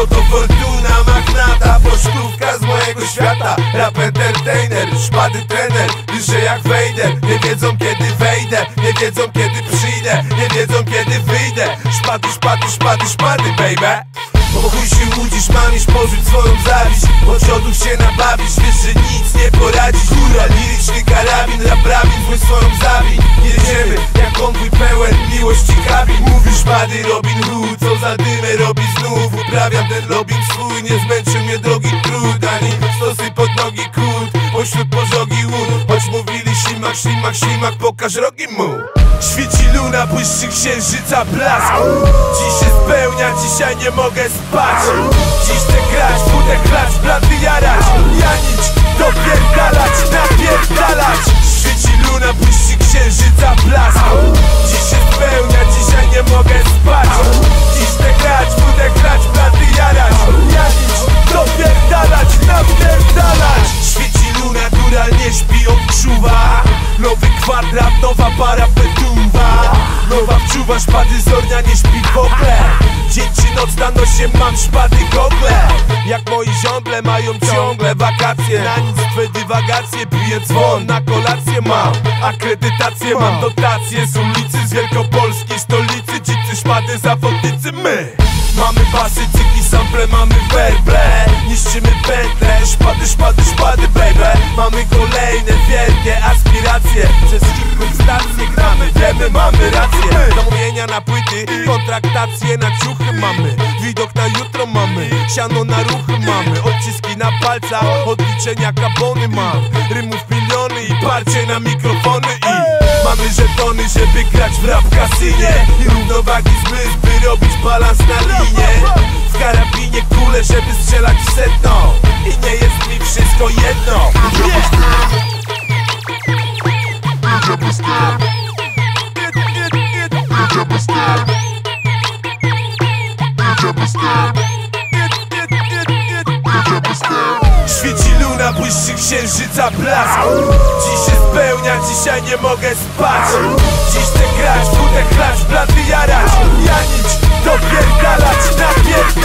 Słowo to fortuna magnata Pocztówka z mojego świata. Rap entertainer, szpady trener Wyżej jak Vader Nie wiedzą kiedy wejdę Nie wiedzą kiedy przyjdę Nie wiedzą kiedy wyjdę. Szpady, szpady, szpady, szpady baby. Bo chuj się łudzisz, mamisz, porzuć swoją zawiść. Od ciodów się nabawisz, wiesz, że nic nie poradzisz. Góra, liryczny karabin, raprawin, twój swoją zawin Jedziemy, konwój pełen miłości kabin Mówisz, bady Robin Hood, co za dymę robi znów. Uprawiam ten Robin swój, nie zmęczył mnie drogi trud. Ani stosy pod nogi kut, pośród pożogi łód. Choć mówili ślimak, ślimak, ślimak, pokaż rogi mu. Świeci luna, błyszczy księżyca blask. Dziś się spełnia, dzisiaj nie mogę spać. Dziś chcę grać, budę klacz, blady jarać nowa para petuwa Nowa wczuwa, szpady zornia nie śpi w ogóle. Dzień czy noc na nosie mam szpady gogle. Jak moi ziomble mają ciągle wakacje. Na nic twe dywagacje bije dzwon Na kolację mam, akredytację mam Dotacje z ulicy z wielkopolskiej stolicy. Dzicy szpady zawodnicy my. Mamy basy, cyki, sample, mamy gramy, wiemy, mamy rację. Zamówienia na płyty, kontraktacje na ciuchy mamy. Widok na jutro mamy, siano na ruchy mamy. Odciski na palcach, odliczenia kabony mam. Rymów miliony i parcie na mikrofony. I Mamy żetony, żeby grać w rap kasynie I równowagi zmysł, by robić balans na linie. W karabinie kule, żeby strzelać w setno I nie jest mi wszystko jedno. Świeci księżyca blask Dziś się spełnia, dzisiaj nie mogę spać. Dziś chcę grać, budę klacz, blady jarać. Janić, dopierdalać, napierdalać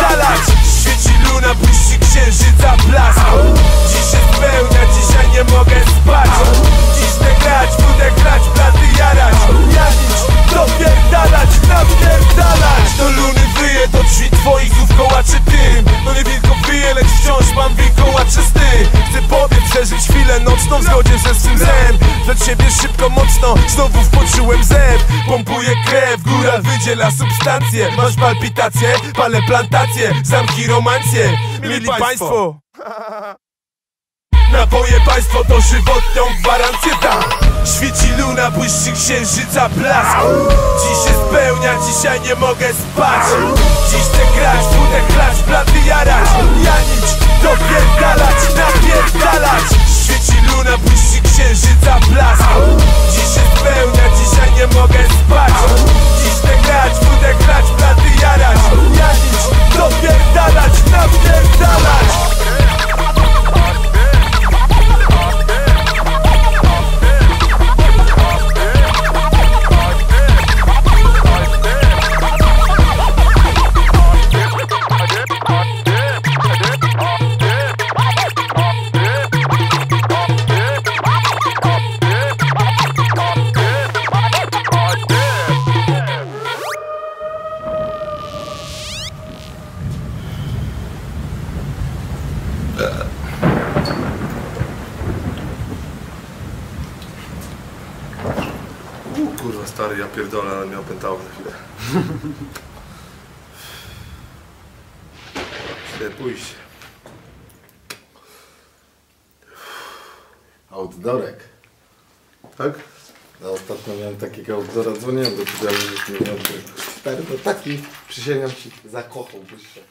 chwilę nocną w zgodzie ze swym zem. Dla ciebie szybko, mocno, znowu wpoczułem zęb. Pompuję krew, góra wydziela substancje. Masz palpitacje, palę plantacje, zamki romancje. Mieli państwo Napoje państwo to żywotną gwarancję dam. Świeci luna, błyszczy księżyca blask. Dziś się spełnia, dzisiaj nie mogę spać. Dziś chcę grać, budę klacz, blady jarać. Janić, dopierdalać, napierdalać. Świeci luna, błyszczy księżyca blask. Dziś się spełnia, dzisiaj nie mogę spać. Dziś chcę grać, budę klacz, blady jarać. Janić, dopierdalać, U, kurwa stary, ja pierdolę, ale mnie opętało na chwilę. Chcę pójść. Outdoorek. Tak? Ja ostatnio miałem takiego outdoora, dzwoniłem do ciebie, ale już nie miałem. Stary, to taki, przysięgam ci, zakochałbyś się.